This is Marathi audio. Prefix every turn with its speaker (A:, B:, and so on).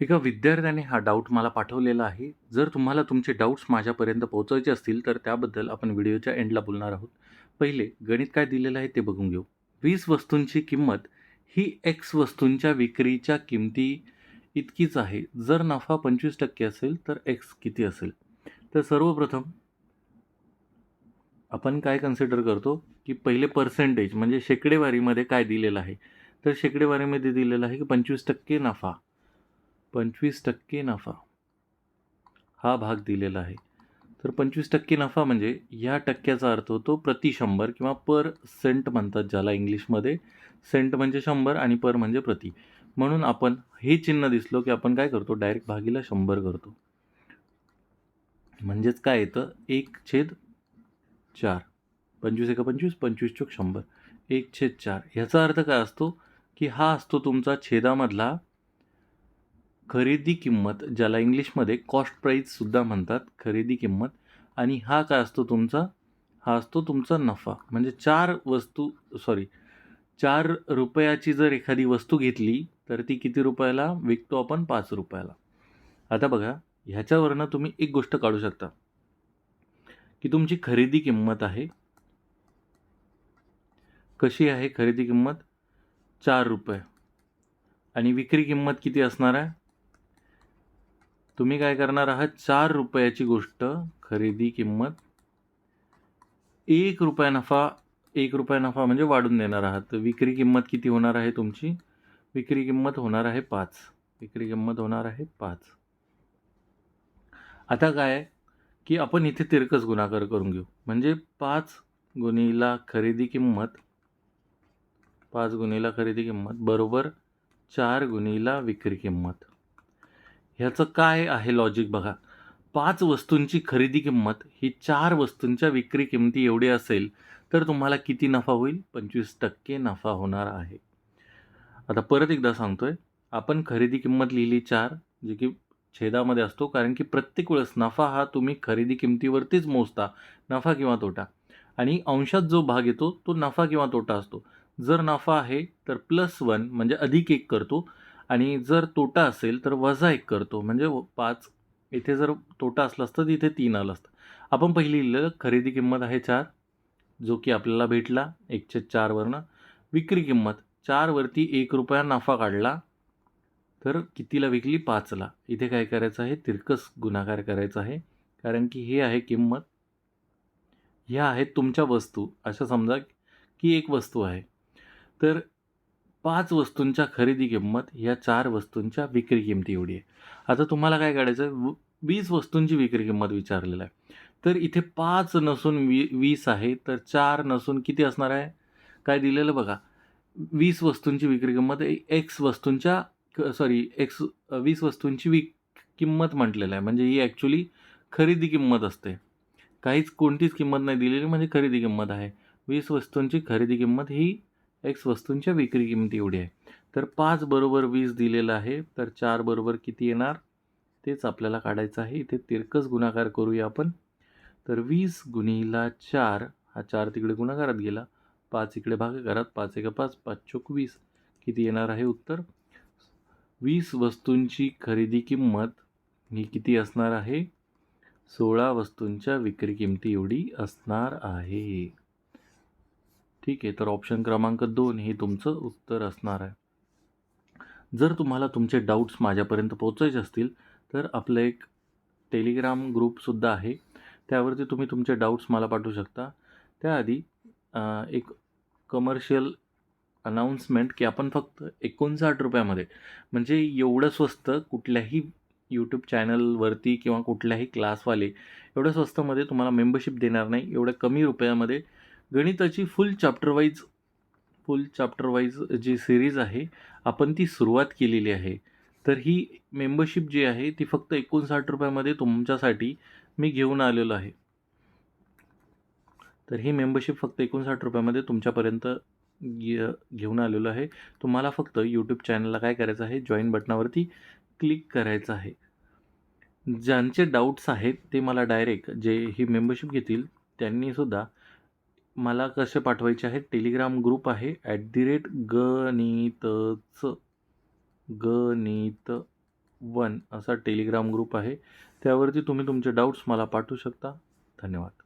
A: एका विद्यार्थ्याने हा डाऊट मला पाठवलेला आहे. जर तुम्हाला तुमचे डाऊट्स माझ्यापर्यंत पोहोचायचे असतील तर त्याबद्दल आपण व्हिडिओच्या एंडला बोलणार आहोत. पहिले गणित काय दिलेलं आहे ते बघून घेऊ. वीस वस्तूंची किंमत ही एक्स वस्तूंच्या विक्रीच्या किमती इतकीच आहे. जर नफा पंचवीस टक्के असेल तर एक्स किती असेल? तर सर्वप्रथम आपण काय कन्सिडर करतो? की पहिले पर्सेंटेज म्हणजे शेकडेवारीमध्ये काय दिलेलं आहे? तर शेकडेवारीमध्ये दिलेलं आहे की पंचवीस टक्के नफा. पंचवीस टक्के नफा. हा भाग दिलेला आहे. तर पंचवीस टक्के नफा म्हणजे ह्या टक्क्याचा अर्थ होतो प्रति शंभर किंवा पर सेंट म्हणतात ज्याला इंग्लिशमध्ये. सेंट म्हणजे शंभर आणि पर म्हणजे प्रति. म्हणून आपण हे चिन्ह दिसलो की आपण काय करतो? डायरेक्ट भागीला शंभर करतो. म्हणजेच काय येतं? एक छेद चार. पंचवीस एका पंचवीस पंचवीस चोक शंभर. एक छेद चार. ह्याचा अर्थ काय असतो? की हा असतो तुमचा छेदामधला खरेदी किंमत ज्याला इंग्लिशमध्ये कॉस्ट प्राईजसुद्धा म्हणतात खरेदी किंमत. आणि हा काय असतो तुमचा? हा असतो तुमचा नफा. म्हणजे चार वस्तू सॉरी चार रुपयाची जर एखादी वस्तू घेतली तर ती किती रुपयाला? विकतो आपण पाच रुपयाला. आता बघा ह्याच्यावरनं तुम्ही एक गोष्ट काढू शकता. की तुमची खरेदी किंमत आहे. कशी आहे खरेदी किंमत? चार रुपये. आणि विक्री किंमत किती असणार आहे? तुम्ही काय करणार आहात? चार रुपयाची गोष्ट खरेदी किंमत. एक रुपया नफा एक रुपया नफा म्हणजे वाढून देणार आहात. तर विक्री किंमत किती होणार आहे तुमची? विक्री किंमत होणार आहे पाच. विक्री किंमत होणार आहे पाच. आता काय की आपण इथे तिरकस गुणाकार करून घेऊ. म्हणजे पाच गुणीला खरेदी किंमत पाच गुणीला खरेदी किंमत बरोबर चार गुणीला विक्री किंमत. ह्याचं काय आहे लॉजिक बघा? पाच वस्तूंची खरेदी किंमत ही चार वस्तूंच्या विक्री किंमती एवढी असेल तर तुम्हाला किती नफा होईल? पंचवीस टक्के नफा होणार आहे. आता परत एकदा सांगतोय आपण खरेदी किंमत लिहिली चार जे की छेदामध्ये असतो कारण की प्रत्येक वेळेस नफा हा तुम्ही खरेदी किमतीवरतीच मोजता नफा किंवा तोटा. आणि अंशात जो भाग येतो तो नफा किंवा तोटा असतो. जर नफा आहे तर प्लस वन म्हणजे अधिक एक करतो. आणि जर तोटा असेल तर वजा एक करतो. म्हणजे पाच इथे जर तोटा असला असतं तर इथे तीन आलं असतं. आपण पहिली लिहिलं खरेदी किंमत आहे चार जो की आपल्याला भेटला एकशे चारवरनं विक्री किंमत चारवरती एक रुपया नफा काढला तर कितीला विकली? पाचला. इथे काय करायचं आहे? तिरकस गुणाकार करायचा आहे. कारण की हे आहे किंमत. ह्या आहेत तुमच्या वस्तू. अशा समजा की एक वस्तू आहे. तर पाच वस्तूंच्या खरेदी किंमत ह्या चार वस्तूंच्या विक्री किंमती एवढी आहे. आता तुम्हाला काय काढायचं आहे? वीस वस्तूंची विक्री किंमत विचारलेलं आहे. तर इथे पाच नसून वी वीस आहे तर चार नसून किती असणार आहे? काय दिलेलं बघा. वीस वस्तूंची विक्री किंमत एक्स वस्तूंच्या सॉरी एक्स वीस वस्तूंची विक किंमत म्हटलेलं आहे. म्हणजे ही ॲक्च्युली खरेदी किंमत असते. काहीच कोणतीच किंमत नाही दिलेली म्हणजे खरेदी किंमत आहे. वीस वस्तूंची खरेदी किंमत ही एक्स वस्तूंच्या विक्री किंमती एवढी आहे. तर पाच बरोबर वीस दिलेलं आहे तर चार बरोबर किती येणार? तेच आपल्याला काढायचं आहे. इथे तिरकस गुणाकार करूया आपण. तर वीस गुणीला चार हा चार तिकडे गुणाकारात गेला. पाच इकडे भागाकारात पाच एका पाच पाच चोक वीस. किती येणार आहे उत्तर? वीस वस्तूंची खरेदी किंमत ही किती असणार आहे? सोळा वस्तूंच्या विक्री किंमती एवढी असणार आहे. ठीक आहे तर ऑप्शन क्रमांक दोन हे तुमचं उत्तर असणार आहे. जर तुम्हाला तुमचे डाऊट्स माझ्यापर्यंत पोचायचे असतील तर आपलं एक टेलिग्राम ग्रुपसुद्धा आहे. त्यावरती तुम्ही तुमचे डाऊट्स मला पाठवू शकता. त्याआधी एक कमर्शियल अनाऊन्समेंट की आपण फक्त एकोणसाठ रुपयामध्ये म्हणजे एवढं स्वस्त कुठल्याही यूट्यूब चॅनलवरती किंवा कुठल्याही क्लासवाले एवढं स्वस्तमध्ये तुम्हाला मेंबरशिप देणार नाही. एवढ्या कमी रुपयामध्ये गणिताची फुल चॅप्टरवाईज फुल चॅप्टरवाईज जी सिरीज आहे आपण ती सुरुवात केलेली आहे. तर ही मेंबरशिप जी आहे ती फक्त एकोणसाठ रुपयामध्ये तुमच्यासाठी मी घेऊन आलेलो आहे. तर ही मेंबरशिप फक्त एकोणसाठ रुपयामध्ये तुमच्यापर्यंत घेऊन आलेलो आहे. तुम्हाला फक्त यूट्यूब चॅनलला काय करायचं आहे जॉईन बटनावरती क्लिक करायचं आहे. ज्यांचे डाऊट्स आहेत ते मला डायरेक्ट जे ही मेंबरशिप घेतील त्यांनीसुद्धा मला कसे पाठवायचे आहेत? टेलिग्राम ग्रुप आहे. ॲट दी रेट गणितच गणित वन असा टेलिग्राम ग्रुप आहे. त्यावरती तुम्ही तुमचे डाऊट्स मला पाठवू शकता. धन्यवाद.